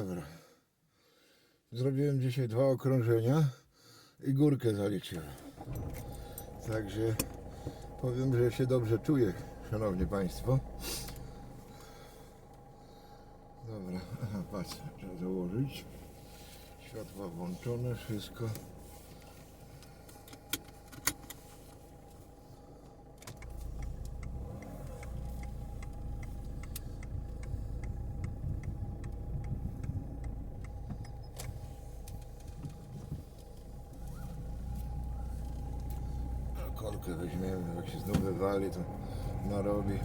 Dobra. Zrobiłem dzisiaj dwa okrążenia i górkę zaliczyłem. Także powiem, że się dobrze czuję, szanowni państwo. Dobra, aha, patrz, trzeba założyć. Światła włączone, wszystko. Kolkę weźmiemy, jak się znów wywali, to narobi.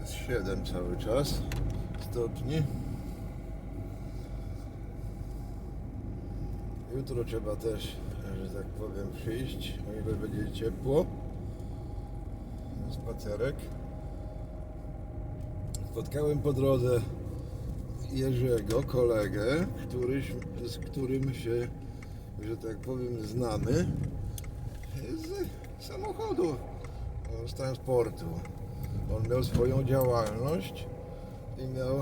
Jest 7 cały czas stopni. Jutro trzeba też, że tak powiem, przyjść, o ile będzie ciepło. Na spacerek. Spotkałem po drodze Jerzego, kolegę, który, z którym się, że tak powiem, znamy z samochodu, z transportu. On miał swoją działalność i miał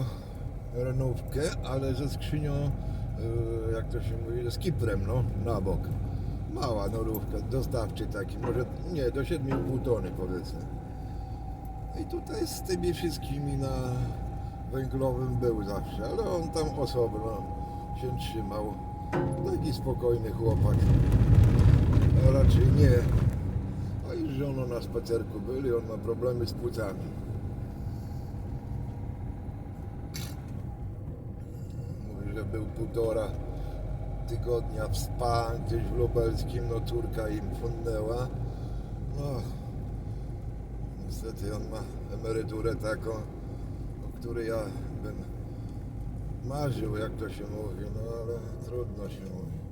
renówkę, ale ze skrzynią, yy, jak to się mówi, z kiprem, no, na bok. Mała norówka, dostawczy taki, może nie, do 7,5 tony powiedzmy. I tutaj z tymi wszystkimi na węglowym był zawsze, ale on tam osobno się trzymał. Taki spokojny chłopak. A raczej nie. Żoną na spacerku byli, on ma problemy z płucami. Mówi, że był półtora tygodnia w spa gdzieś w Lubelskim, no córka im fundnęła. No, niestety on ma emeryturę taką, o której ja bym marzył, jak to się mówi, no ale trudno się mówi.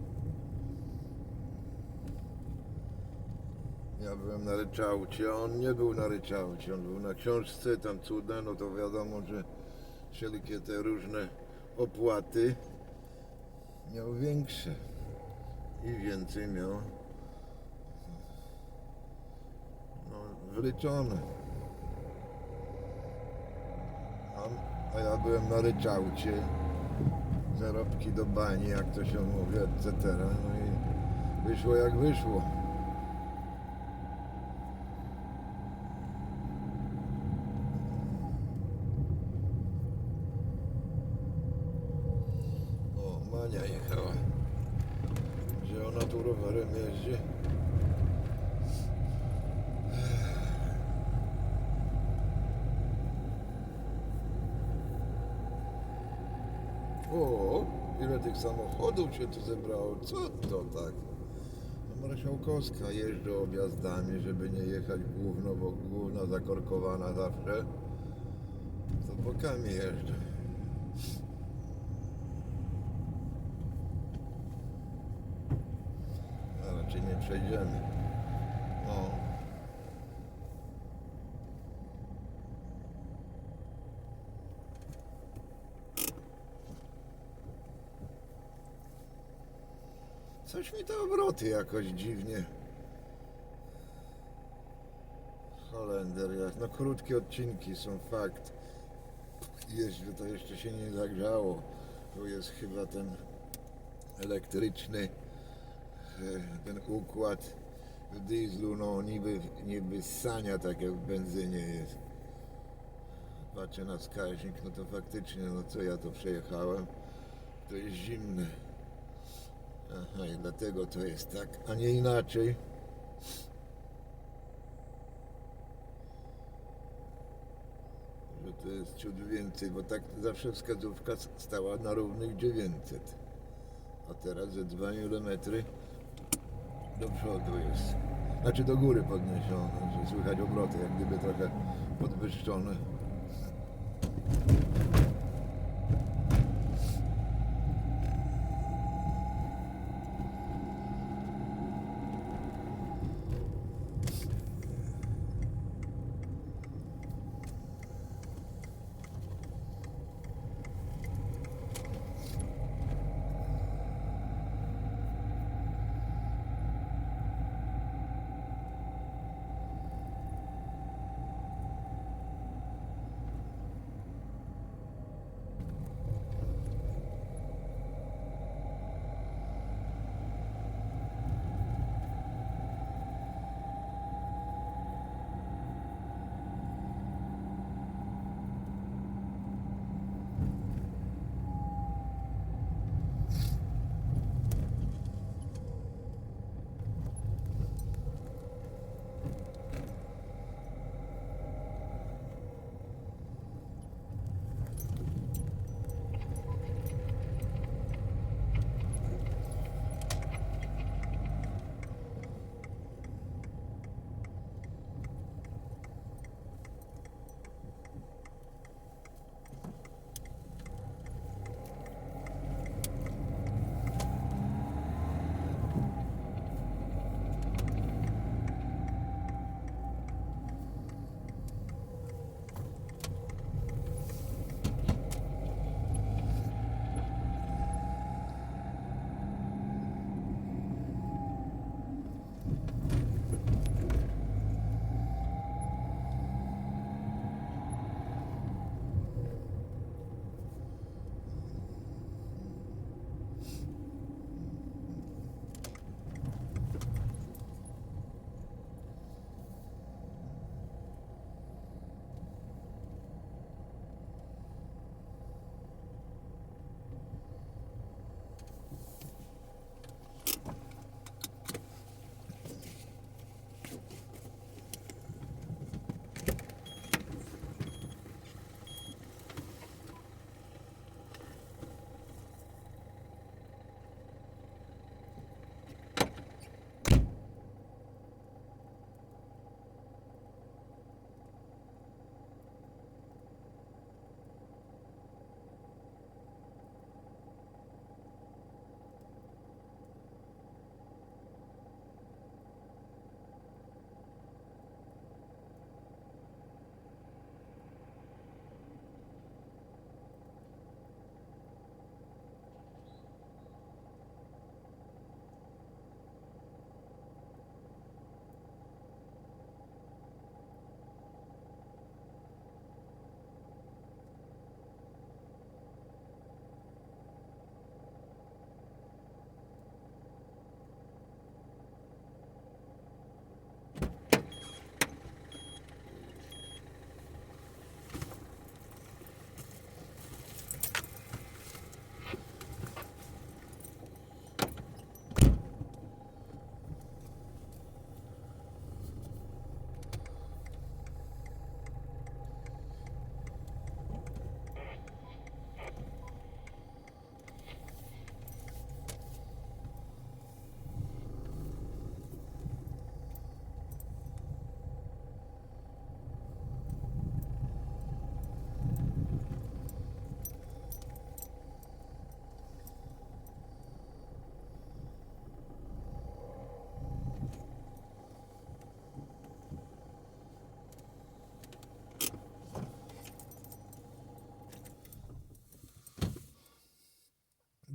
Ja byłem na ryczałcie, a on nie był na ryczałcie, on był na książce, tam cuda, no to wiadomo, że wszelkie te różne opłaty miał większe i więcej miał no, wliczone. A, a ja byłem na ryczałcie, zarobki do bani, jak to się mówi, etc. No i wyszło jak wyszło. O, ile tych samochodów się tu zebrało. Co to tak? No Marszałkowska jeżdżę objazdami, żeby nie jechać główno, bo główna zakorkowana zawsze. To bokami jeżdżę. A raczej nie przejdziemy. No. Coś mi te obroty jakoś dziwnie. Holender, jak no krótkie odcinki są fakt. Jeździ, to jeszcze się nie zagrzało. Tu jest chyba ten elektryczny e, ten układ w dieslu, no niby, niby sania tak jak w benzynie jest. Patrzę na wskaźnik, no to faktycznie, no co ja to przejechałem? To jest zimne. Aha, i dlatego to jest tak, a nie inaczej. Że to jest ciut więcej, bo tak zawsze wskazówka stała na równych 900. A teraz ze 2 mm do przodu jest. Znaczy do góry podniesione, że słychać obroty, jak gdyby trochę podwyższone.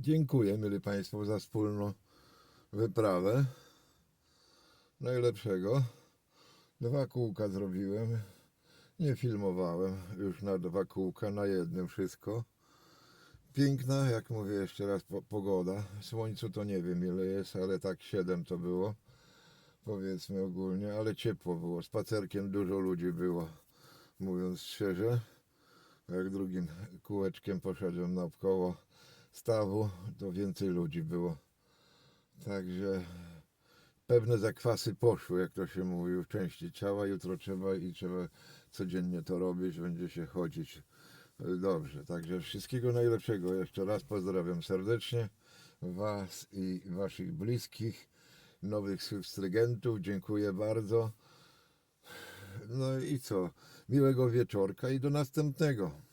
Dziękuję, mieli Państwo, za wspólną wyprawę. Najlepszego. Dwa kółka zrobiłem. Nie filmowałem już na dwa kółka, na jednym wszystko. Piękna, jak mówię jeszcze raz, po, pogoda. Słońcu to nie wiem ile jest, ale tak 7 to było. Powiedzmy ogólnie, ale ciepło było. Spacerkiem dużo ludzi było, mówiąc szczerze. Jak drugim kółeczkiem poszedłem naokoło stawu, to więcej ludzi było. Także pewne zakwasy poszły, jak to się mówi, w części ciała. Jutro trzeba i trzeba codziennie to robić, będzie się chodzić dobrze. Także wszystkiego najlepszego. Jeszcze raz pozdrawiam serdecznie Was i Waszych bliskich, nowych substrygentów. Dziękuję bardzo. No i co? Miłego wieczorka i do następnego.